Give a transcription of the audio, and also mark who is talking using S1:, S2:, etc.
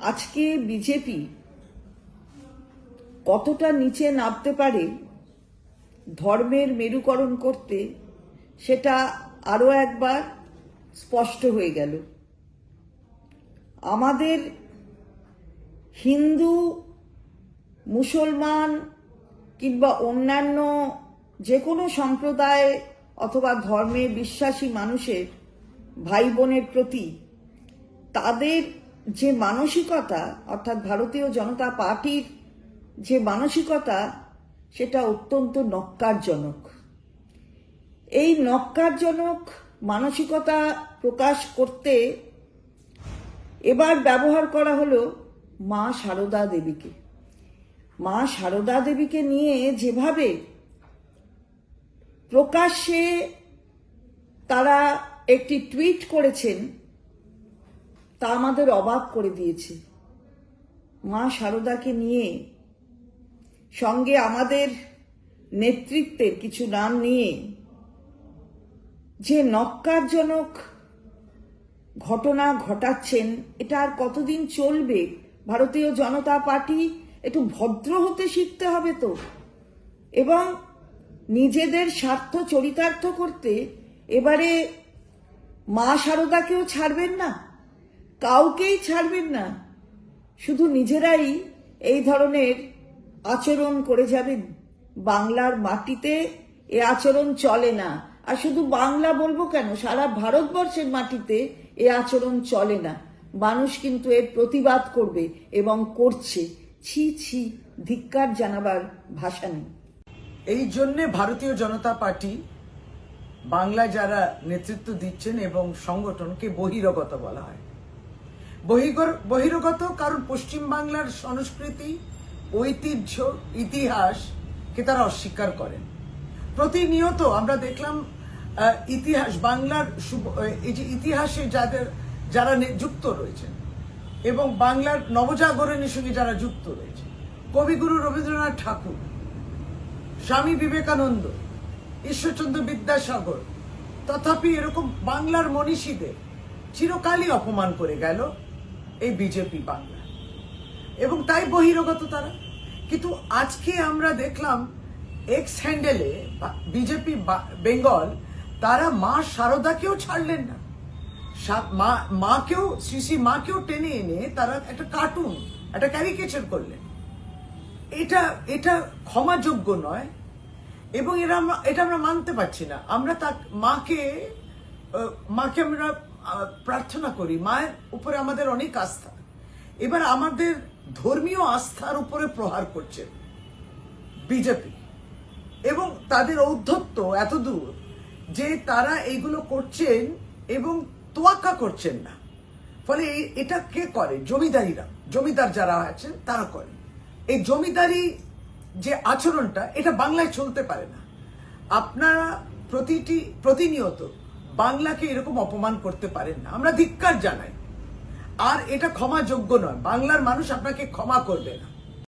S1: আজকে বিজেপি কতটা নিচে নামতে পারে ধর্মের মেরুকরণ করতে, সেটা আরও একবার স্পষ্ট হয়ে গেল। আমাদের হিন্দু, মুসলমান কিংবা অন্যান্য যে কোনো সম্প্রদায় অথবা ধর্মে বিশ্বাসী মানুষের ভাই বোনের প্রতি তাদের যে মানসিকতা, অর্থাৎ ভারতীয় জনতা পার্টির যে মানসিকতা, সেটা অত্যন্ত নক্কারজনক এই নক্কারজনক মানসিকতা প্রকাশ করতে এবার ব্যবহার করা হলো মা সারদা দেবীকে। মা সারদা দেবীকে নিয়ে যেভাবে প্রকাশ্যে তারা একটি টুইট করেছেন তা আমাদের অবাক করে দিয়েছে। মা সারদাকে নিয়ে সঙ্গে আমাদের নেতৃত্বের কিছু নাম নিয়ে যে নক্কারজনক ঘটনা ঘটাচ্ছেন, এটা আর কতদিন চলবে? ভারতীয় জনতা পার্টি একটু ভদ্র হতে শিখতে হবে তো। এবং নিজেদের স্বার্থ চরিতার্থ করতে এবারে মা সারদাকেও ছাড়বেন না? কাউকেই ছাড়বেন না। শুধু নিজেরাই এই ধরনের আচরণ করে যাবেন। বাংলার মাটিতে এ আচরণ চলে না। আর শুধু বাংলা বলব কেন? সারা ভারতবর্ষের মাটিতে এ আচরণ চলে না। মানুষ কিন্তু এর প্রতিবাদ করবে এবং করছে। ছি ছি, ধিক্কার জানাবার ভাষা নেই।
S2: এই জন্যে ভারতীয় জনতা পার্টি বাংলায় যারা নেতৃত্ব দিচ্ছেন এবং সংগঠনকে বহিরগত বলা হয়। বহিরগত কারণ পশ্চিম বাংলার সংস্কৃতি, ঐতিহ্য ইতিহাসকে তারা অস্বীকার করেন। প্রতিনিয়ত আমরা দেখলাম ইতিহাস বাংলার এই যে ইতিহাসে যাদের, যারা যুক্ত রয়েছেন এবং বাংলার নবজাগরণের সঙ্গে যারা যুক্ত রয়েছে কবিগুরু রবীন্দ্রনাথ ঠাকুর, স্বামী বিবেকানন্দ, ঈশ্বরচন্দ্র বিদ্যাসাগর, তথাপি এরকম বাংলার মনীষীদের চিরকালই অপমান করে গেল। এই বিজেপি বাংলা। এবং তাই বহিরগত তারা। কিন্তু আজকে আমরা দেখলাম এক্স হ্যান্ডেলে বিজেপি বেঙ্গল, তারা মা শারদাকেও ছাড়লেন না। মা, মাকেও শ্রী মাকেও টেনে এনে তারা একটা কার্টুন একটা ক্যারিকেচার করলেন। এটা এটা ক্ষমাযোগ্য নয়। এবং এরা এটা আমরা মানতে পারছি না। আমরা তা মাকে মাকে আমরা প্রার্থনা করি, মায়ের উপরে আমাদের অনেক আস্থা। এবার আমাদের ধর্মীয় আস্থার উপরে প্রহার করছে বিজেপি। এবং তাদের ঔদ্ধত্য এত দূর যে তারা এইগুলো করছেন এবং তোয়াক্কা করছেন না। ফলে এটা কে করে? জমিদারিরা। জমিদার যারা আছেন, তারা করে। এই জমিদারি যে আচরণটা, এটা বাংলায় চলতে পারে না। আপনারা প্রতিটি, প্রতিনিয়ত বাংলাকে এরকম অপমান করতে পারেন না। আমরা ধিক্কার জানাই। আর এটা ক্ষমাযোগ্য নয়। বাংলার মানুষ আপনাকে ক্ষমা করবে না।